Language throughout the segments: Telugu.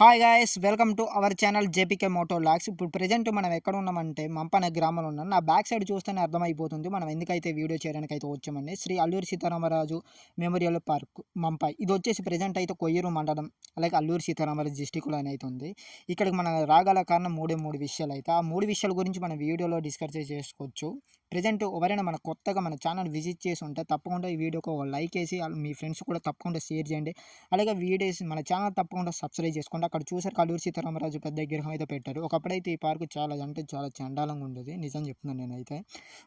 Hi guys welcome to our channel JPK moto locks ఇప్పుడు ప్రజెంట్ మనం ఎక్కడ ఉన్నామంటే మంప గ్రామంలో ఉన్నాం నా బ్యాక్ సైడ్ చూస్తేనే అర్థమైపోతుంది. మనం ఎందుకైతే వీడియో చేయడానికి అయితే వచ్చామండి శ్రీ అల్లూరి సీతారామరాజు మెమోరియల్ పార్క్ మంప. ఇది వచ్చేసి ప్రజెంట్ అయితే కొయ్యూరు మండలం అలాగే అల్లూరి సీతారామరాజు డిస్టిక్లో అయితే ఉంది. ఇక్కడికి మనం రాగల కారణం మూడే మూడు విషయాలు అయితే. ఆ మూడు విషయాల గురించి మనం వీడియోలో డిస్కస్ చేసుకోవచ్చు ప్రజెంట్ ఎవరైనా మన కొత్తగా మన ఛానల్ విజిట్ చేసి ఉంటే తప్పకుండా ఈ వీడియోకి ఒక లైక్ వేసి మీ ఫ్రెండ్స్ కూడా తప్పకుండా షేర్ చేయండి. అలాగే వీడియోస్ మన ఛానల్ తప్పకుండా సబ్స్క్రైబ్ చేసుకోండి. అక్కడ చూసారు కల్లూరు సీతారామరాజు పెద్ద విగ్రహం అయితే పెట్టారు. ఒకప్పుడైతే ఈ పార్కు చాలా అంటే చాలా చండాలంగా ఉండేది. నిజం చెప్తున్నాను నేనైతే.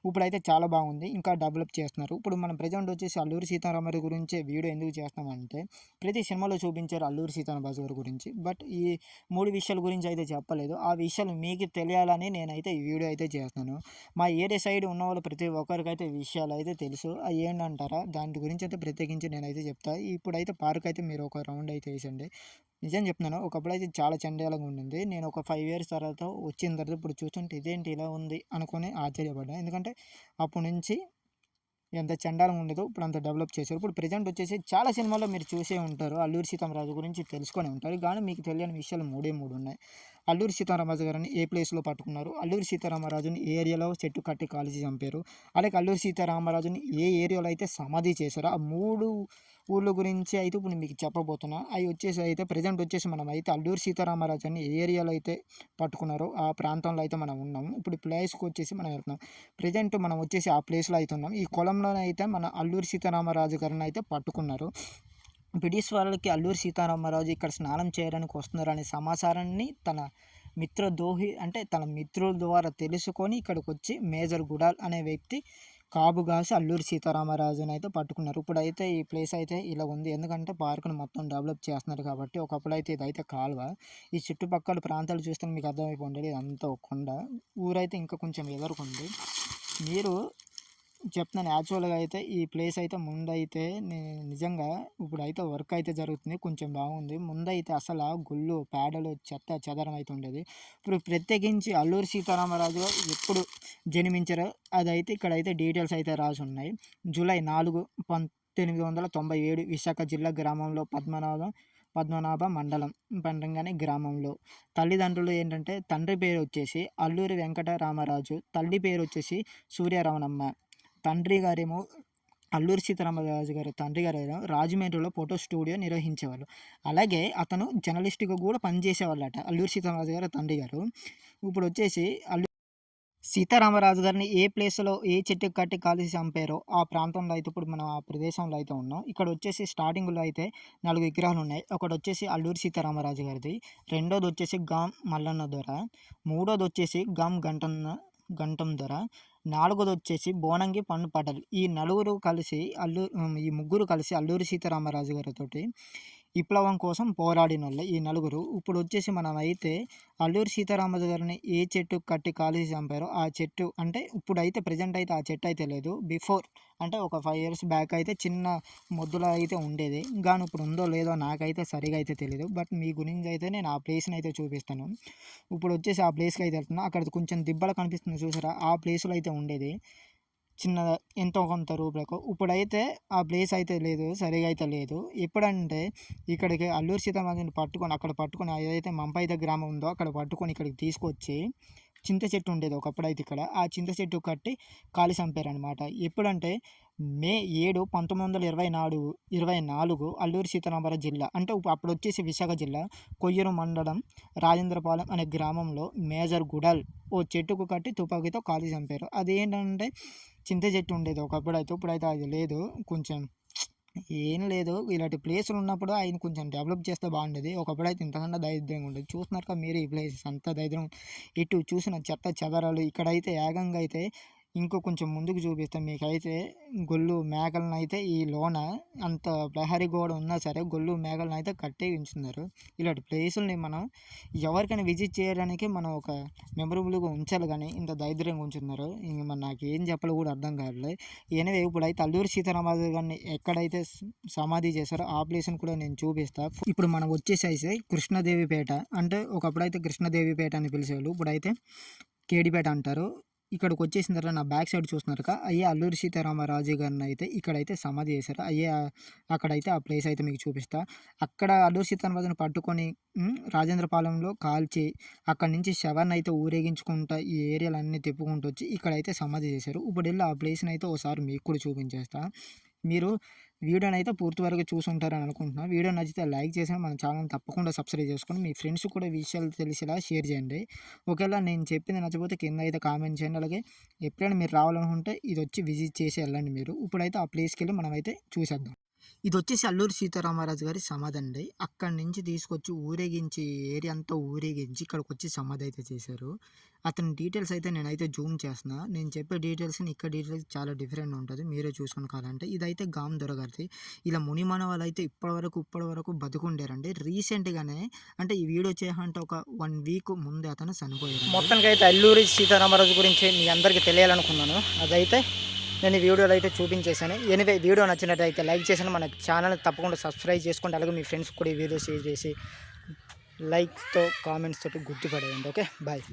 ఇప్పుడైతే చాలా బాగుంది. ఇంకా డెవలప్ చేస్తున్నారు. ఇప్పుడు మనం ప్రజెంట్ వచ్చేసి అల్లూరు సీతారామరాజు గురించి వీడియో ఎందుకు చేస్తామంటే ప్రతి సినిమాలో చూపించారు అల్లూరు సీతారామరాజు గారి గురించి. బట్ ఈ మూడు విషయాల గురించి అయితే చెప్పలేదు. ఆ విషయాలు మీకు తెలియాలని నేనైతే ఈ వీడియో అయితే చేస్తాను మా ఏరియా సైడ్ ఉన్న వాళ్ళు ప్రతి ఒక్కరికైతే విషయాలు అయితే తెలుసు. అవి ఏంటంటారా? దాని గురించి అయితే ప్రత్యేకించి నేనైతే చెప్తా. ఇప్పుడైతే పార్క్ అయితే మీరు ఒక రౌండ్ అయితే వేసండి. నిజం చెప్తున్నాను ఒకప్పుడు అయితే చాలా చండాలంగా ఉండింది. నేను ఒక ఫైవ్ ఇయర్స్ తర్వాత వచ్చిన తర్వాత ఇప్పుడు చూస్తుంటే ఇదేంటి ఇలా ఉంది అనుకొని ఆశ్చర్యపడ్డాను. ఎందుకంటే అప్పటి నుంచి ఎంత చండాలంగా ఉండేదో ఇప్పుడు అంత డెవలప్ చేశారు. ఇప్పుడు ప్రజెంట్ వచ్చేసి చాలా సినిమాల్లో మీరు చూసే ఉంటారు. అల్లూరి సీతారామరాజు గురించి తెలుసుకొని ఉంటారు. కానీ మీకు తెలియని విషయాలు మూడే మూడు ఉన్నాయి. అల్లూరి సీతారామరాజు గారిని ఏ ప్లేస్లో పట్టుకున్నారు? అల్లూరి సీతారామరాజుని ఏ ఏరియాలో చెట్టు కట్టి కాల్చి చంపారు? అలాగే అల్లూరి సీతారామరాజుని ఏ ఏరియాలో అయితే సమాధి చేశారో ఆ మూడు ఊళ్ళ గురించి అయితే ఇప్పుడు మీకు చెప్పబోతున్నా. అవి వచ్చేసి అయితే ప్రజెంట్ వచ్చేసి మనం అయితే అల్లూరి సీతారామరాజు అని ఏ ఏరియాలో అయితే పట్టుకున్నారో ఆ ప్రాంతంలో అయితే మనం ఉన్నాము ఇప్పుడు ప్లేస్కి వచ్చేసి మనం వెళ్తున్నాం. ప్రజెంట్ మనం వచ్చేసి ఆ ప్లేస్లో అయితే ఉన్నాం. ఈ కులంలో అయితే మన అల్లూరి సీతారామరాజు గారిని అయితే పట్టుకున్నారు. బ్రిటిష్ వాళ్ళకి అల్లూరి సీతారామరాజు ఇక్కడ స్నానం చేయడానికి వస్తున్నారనే సమాచారాన్ని తన మిత్ర దోహి అంటే తన మిత్రుల ద్వారా తెలుసుకొని ఇక్కడికి వచ్చి మేజర్ గుడాల్ అనే వ్యక్తి కాపుగాసి అల్లూరి సీతారామరాజుని అయితే పట్టుకున్నారు. ఇప్పుడైతే ఈ ప్లేస్ అయితే ఇలా ఉంది. ఎందుకంటే పార్కును మొత్తం డెవలప్ చేస్తున్నారు కాబట్టి ఒకప్పుడు అయితే ఇదైతే కాలువ. ఈ చుట్టుపక్కల ప్రాంతాలు చూస్తే మీకు అర్థమైపోండి ఇదంతా ఒక కొండ. ఊరైతే ఇంకా కొంచెం ఎదురుకుంది. మీరు చెప్తున్నాను. యాక్చువల్గా అయితే ఈ ప్లేస్ అయితే ముందైతే నిజంగా ఇప్పుడు అయితే వర్క్ అయితే జరుగుతుంది. కొంచెం బాగుంది. ముందైతే అసలు గుళ్ళు పేడలు చెత్త చెదరం అయితే ఉండేది. ఇప్పుడు ప్రత్యేకించి అల్లూరి సీతారామరాజు ఎప్పుడు జన్మించారో అదైతే ఇక్కడైతే డీటెయిల్స్ అయితే రాసి ఉన్నాయి. జూలై నాలుగు పంతొమ్మిది వందల తొంభై ఏడు విశాఖ జిల్లా గ్రామంలో పద్మనాభం పద్మనాభ మండలం పండంగానే గ్రామంలో. తల్లిదండ్రులు ఏంటంటే తండ్రి పేరు వచ్చేసి అల్లూరి వెంకటరామరాజు తల్లి పేరు వచ్చేసి సూర్యరమణమ్మ. తండ్రి గారేమో అల్లూరి సీతారామరాజు గారి తండ్రి గారు రాజమండ్రిలో ఫోటో స్టూడియో నిర్వహించేవాళ్ళు. అలాగే అతను జర్నలిస్ట్గా కూడా పనిచేసేవాళ్ళట అల్లూరి సీతారామరాజు గారు తండ్రి గారు. ఇప్పుడు వచ్చేసి అల్లు సీతారామరాజు గారిని ఏ ప్లేస్లో ఏ చెట్టు కట్టి కాల్చి చంపారో ఆ ప్రాంతంలో అయితే ఇప్పుడు మనం ఆ ప్రదేశంలో అయితే ఉన్నాం. ఇక్కడ వచ్చేసి స్టార్టింగ్లో అయితే నాలుగు విగ్రహాలు ఉన్నాయి. ఒకటి వచ్చేసి అల్లూరి సీతారామరాజు గారిది రెండోది వచ్చేసి గాం మల్లన్న దొర మూడోది వచ్చేసి గామ్ గంటన్న గంటం దొర నాలుగోది వచ్చేసి బోనంగి పండు పాటలు. ఈ నలుగురు కలిసి అల్లు ఈ ముగ్గురు కలిసి అల్లూరి సీతారామరాజు గారితో విప్లవం కోసం పోరాడిన వాళ్ళే ఈ నలుగురు. ఇప్పుడు వచ్చేసి మనం అయితే అల్లూరు సీతారామరాజు గారిని ఏ చెట్టు కట్టి కాలేజీ చంపారో ఆ చెట్టు అంటే ఇప్పుడైతే ప్రజెంట్ అయితే ఆ చెట్టు అయితే లేదు. బిఫోర్ అంటే ఒక ఫైవ్ ఇయర్స్ బ్యాక్ అయితే చిన్న మొద్దులో అయితే ఉండేది. కానీ ఇప్పుడు ఉందో లేదో నాకైతే సరిగా అయితే తెలియదు బట్ మీ గురించి అయితే నేను ఆ ప్లేస్ని అయితే చూపిస్తాను. ఇప్పుడు వచ్చేసి ఆ ప్లేస్కి అయితే వెళ్తున్నా. అక్కడ కొంచెం దిబ్బలు కనిపిస్తుంది చూసారా? ఆ ప్లేస్లో అయితే ఉండేది. చిన్నదా ఎంతో కొంత రూపులకు. ఇప్పుడైతే ఆ ప్లేస్ అయితే లేదు సరిగా అయితే లేదు. ఎప్పుడంటే ఇక్కడికి అల్లూరు సీతారామరాజుని పట్టుకొని అక్కడ పట్టుకొని ఏదైతే మంపైద గ్రామం ఉందో అక్కడ పట్టుకొని ఇక్కడికి తీసుకొచ్చి చింత చెట్టు ఉండేది ఒకప్పుడు అయితే ఇక్కడ. ఆ చింత చెట్టు కట్టి కాలి చంపారనమాట ఎప్పుడంటే మే ఏడు పంతొమ్మిది వందల ఇరవై నాడు ఇరవై నాలుగు అల్లూరు సీతారామరాజు జిల్లా అంటే అప్పుడు వచ్చేసి విశాఖ జిల్లా కొయ్యూరు మండలం రాజేంద్రపాలెం అనే గ్రామంలో మేజర్ గుడల్ ఓ చెట్టుకు కట్టి తుపాకీతో కాలి చంపారు. అదేంటంటే చింత చెట్టు ఉండేది. ఒకప్పుడు అయితే ఇప్పుడైతే అది లేదు. కొంచెం ఏం లేదు. ఇలాంటి ప్లేసులు ఉన్నప్పుడు ఆయన కొంచెం డెవలప్ చేస్తే బాగుండేది. ఒకప్పుడు అయితే ఇంతకన్నా దరిద్రంగా ఉండేది. చూస్తున్నారు కదా మీరు ఈ ప్లేసెస్. అంత దరిద్రం. ఇటు చూసిన చెత్త చెదరాలు ఇక్కడైతే ఏకంగా అయితే ఇంకో కొంచెం ముందుకు చూపిస్తాను మీకైతే గొల్లు మేకలను అయితే ఈ లోన అంత ప్రహరీ గోడ ఉన్నా సరే గొల్లు మేకలను అయితే కట్టే ఉంచుతున్నారు. ఇలాంటి ప్లేసుల్ని మనం ఎవరికైనా విజిట్ చేయడానికి మనం ఒక మెమరబుల్గా ఉంచాలి కానీ ఇంత దరిద్రంగా ఉంచుతున్నారు. ఇంక మన నాకు ఏం చెప్పాలో కూడా అర్థం కావట్లేదు ఎనివే ఇప్పుడైతే అల్లూరి సీతారామరాజు గారిని ఎక్కడైతే సమాధి చేశారో ఆ ప్లేస్ని కూడా నేను చూపిస్తాను ఇప్పుడు మనం వచ్చేసేసి కృష్ణదేవిపేట అంటే ఒకప్పుడైతే కృష్ణదేవిపేట అని పిలిచేవాళ్ళు ఇప్పుడైతే కేడిపేట అంటారు. ఇక్కడికి వచ్చేసిన తర్వాత నా బ్యాక్ సైడ్ చూస్తున్నారు అయ్యే అల్లూరి సీతారామరాజు గారిని అయితే ఇక్కడైతే సమాధి చేశారు. అయ్యే అక్కడైతే ఆ ప్లేస్ అయితే మీకు చూపిస్తా. అక్కడ అల్లూరి సీతారామరాజుని పట్టుకొని రాజేంద్రపాలెంలో కాల్చి అక్కడి నుంచి శవాన్ని అయితే ఊరేగించుకుంటా ఈ ఏరియాలన్నీ తిప్పుకుంటూ వచ్చి ఇక్కడైతే సమాధి చేశారు. ఇప్పుడు వెళ్ళి ఆ ప్లేస్ని అయితే ఒకసారి మీకు కూడా చూపించేస్తా. మీరు వీడియోని అయితే పూర్తి వరకు చూసుంటారని అనుకుంటున్నాను వీడియో నచ్చితే లైక్ చేసి మన ఛానల్ తప్పకుండా సబ్స్క్రైబ్ చేసుకొని మీ ఫ్రెండ్స్ కూడా విషయాలు తెలిసేలా షేర్ చేయండి. ఒకవేళ నేను చెప్పింది నచ్చపోతే కింద అయితే కామెంట్ చేయండి. అలాగే ఎప్పుడైనా మీరు రావాలనుకుంటే ఇది వచ్చి విజిట్ చేసి వెళ్ళండి మీరు. ఇప్పుడైతే ఆ ప్లేస్కి వెళ్ళి మనం అయితే చూసేద్దాం. ఇది వచ్చేసి అల్లూరి సీతారామరాజు గారి సమాధి అండి అక్కడి నుంచి తీసుకొచ్చి ఊరేగించి ఏరియా అంతా ఊరేగించి ఇక్కడికి వచ్చి సమాధి అయితే చేశారు. అతని డీటెయిల్స్ అయితే నేనైతే జూమ్ చేస్తున్నా. నేను చెప్పే డీటెయిల్స్ ఇక్కడ డీటెయిల్స్ చాలా డిఫరెంట్ ఉంటుంది. మీరే చూసుకొని కావాలంటే ఇదైతే గామ్ దొరగారిది ఇలా మునిమన వాళ్ళు అయితే ఇప్పటివరకు ఇప్పటివరకు బతుకుండారండి. రీసెంట్గానే అంటే ఈ వీడియో చేయాలంటే ఒక వన్ వీక్ ముందే అతను చనిపోయారు మొత్తానికి అయితే అల్లూరి సీతారామరాజు గురించి మీ అందరికీ తెలియాలనుకున్నాను. అదైతే నేను ఈ వీడియోలో అయితే చూపించేశాను. ఎనివే వీడియో నచ్చినట్టయితే లైక్ చేసాను మన ఛానల్ తప్పకుండా సబ్స్క్రైబ్ చేసుకోండి అలాగే మీ ఫ్రెండ్స్ కూడా ఈ వీడియో షేర్ చేసి లైక్తో కామెంట్స్ తోటి గుర్తుపడేయండి. Okay bye.